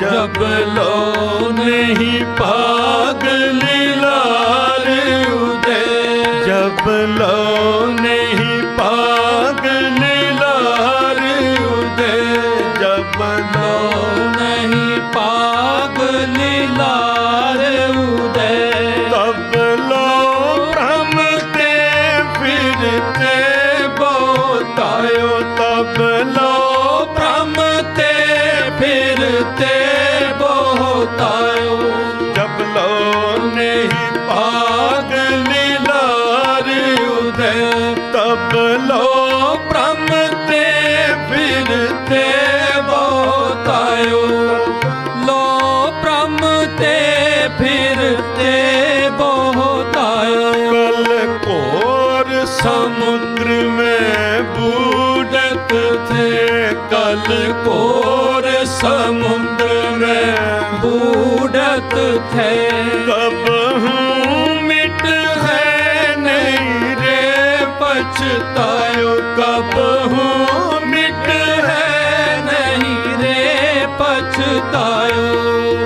ਜਬ ਲੋ ਨਹੀਂ ਪਾਗਲ ਲਾਲ ਉਦੇ ਜਬ ਲੋ ਨਹੀਂ ਪਾਗਲ ਲਾਲ ਉਦੇ ਜਬ ਲੋ ਨਹੀਂ ਪਾਗਲ ਲਾਲ ਉਦੇ ਤਬ ਲੋ ਭ੍ਰਮ ਤੇ ਫਿਰਤੇ ਤਪ ਲੋ ਬ੍ਰਹਮ ਤੇ ਫਿਰ ਤੇ ਬੋਤਾਇਓ ਲੋ ਬ੍ਰਹਮ ਤੇ ਫਿਰ ਤੇ ਬੋਤਾਇਓ ਕਲ ਕੋਰ ਸਮੁੰਦਰ ਮੈਂ ਬੂਡਤ ਥੇ ਕਲ ਕੋਰ ਸਮੁੰਦਰ ਮੈਂ ਬੂਡਤ ਥੇ ਪਛਤਾਇਓ ਕਬਹੂ ਮਿਟ ਹੈ, ਨਹੀਂ ਰੇ ਪਛਤਾਇਓ।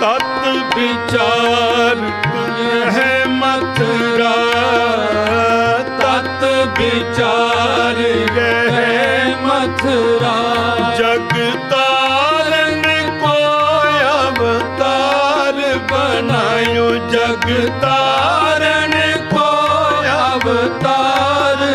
ਤਤ ਵਿਚਾਰ ਹੈ ਮਥਰਾ ਤਤ ਵਿਚਾਰ ਹੈ ਮਥਰਾ ਜਗਤਾਰਨ ਕੋ ਅਵਤਾਰ ਬਣਾਇਓ ਜਗਤਾ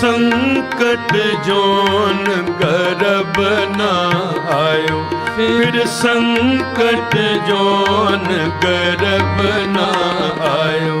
ਸੰਕਟ ਜੋਨ ਗਰਬ ਨਾ ਆਇਓ। ਫਿਰ ਸੰਕਟ ਜੋਨ ਗਰਬ ਨਾ ਆਇਓ।